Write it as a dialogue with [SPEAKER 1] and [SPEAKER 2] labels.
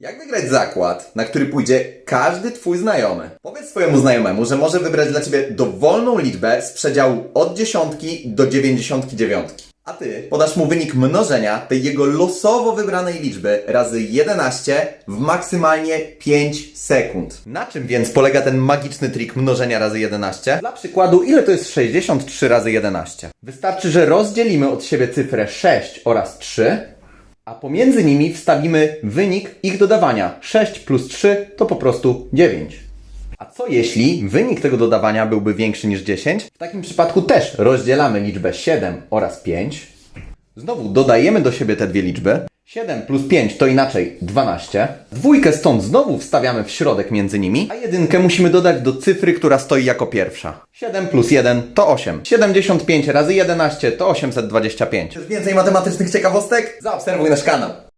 [SPEAKER 1] Jak wygrać zakład, na który pójdzie każdy Twój znajomy? Powiedz swojemu znajomemu, że może wybrać dla Ciebie dowolną liczbę z przedziału od dziesiątki do dziewięćdziesiątki dziewiątki. A Ty podasz mu wynik mnożenia tej jego losowo wybranej liczby razy 11 w maksymalnie 5 sekund. Na czym więc polega ten magiczny trik mnożenia razy 11? Dla przykładu, ile to jest 63 razy 11? Wystarczy, że rozdzielimy od siebie cyfrę 6 oraz 3 a pomiędzy nimi wstawimy wynik ich dodawania. 6 plus 3 to po prostu 9. A co jeśli wynik tego dodawania byłby większy niż 10? W takim przypadku też rozdzielamy liczbę 7 oraz 5. Znowu dodajemy do siebie te dwie liczby. 7 plus 5 to inaczej 12. Dwójkę stąd znowu wstawiamy w środek między nimi, a jedynkę musimy dodać do cyfry, która stoi jako pierwsza. 7 plus 1 to 8. 75 razy 11 to 825. Chcesz więcej matematycznych ciekawostek? Zaobserwuj nasz kanał.